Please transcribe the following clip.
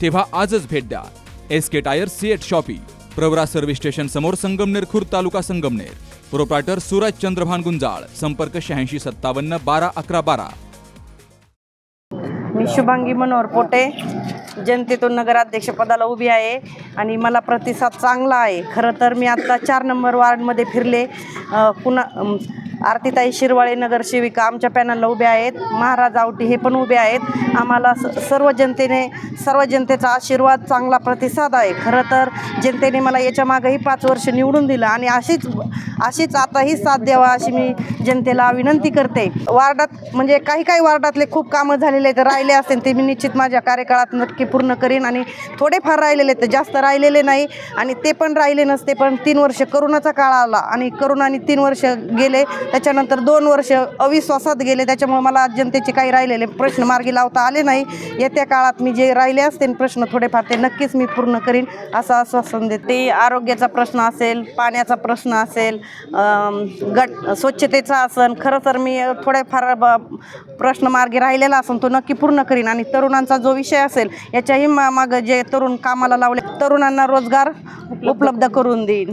तेव्हा आजच भेट द्या. S K tyre CEAT shoppe Pravara service station समोर संगमनेर खुर्द तालुका संगमनेर. प्रोप्रायटर सूरज चंद्रभान गुंजाळ संपर्क शहाऐंशी सत्तावन्न बारा अकरा बारा. मी शुभांगी मनोहर पोटे जनतेतून नगराध्यक्ष पदाला उभी आहे आणि मला प्रतिसाद चांगला आहे. खरं तर मी आत्ता चार नंबर वार्डमध्ये फिरले. कुणा पुन्हा आरतीताई शिरवाळे नगरसेविका आमच्या पॅनलला उभे आहेत. महाराज आवटी हे पण उभे आहेत. आम्हाला स सर्व जनतेने सर्व जनतेचा आशीर्वाद चांगला प्रतिसाद आहे. खरं तर जनतेने मला याच्या मागंही पाच वर्ष निवडून दिलं आणि अशीच अशीच आताही साथ द्यावा अशी मी जनतेला विनंती करते. वार्डात म्हणजे काही काही वार्डातले खूप कामं झालेले आहेत. राहिले असतील ते मी निश्चित माझ्या कार्यकाळात नक्की पूर्ण करीन आणि थोडेफार राहिलेले आहेत. जास्त राहिलेले नाही आणि ते पण राहिले नसते पण तीन वर्ष करोनाचा काळ आला आणि करोनाने तीन वर्ष गेले. त्याच्यानंतर दोन वर्ष अविश्वासात गेले. त्याच्यामुळे मला जनतेचे काही राहिलेले प्रश्न मार्गी लावता आले नाही. येत्या काळात मी जे राहिले असते प्रश्न थोडेफार ते नक्कीच मी पूर्ण करीन असं आश्वासन देते. आरोग्याचा प्रश्न असेल पाण्याचा प्रश्न असेल गट स्वच्छतेचा असन खरं तर मी थोडेफार ब प्रश्न मार्गी राहिलेला असून तो नक्की पूर्ण करीन. आणि तरुणांचा जो विषय असेल याच्याही मा मागं जे तरुण कामाला लावले तरुणांना रोजगार उपलब्ध करून देईन.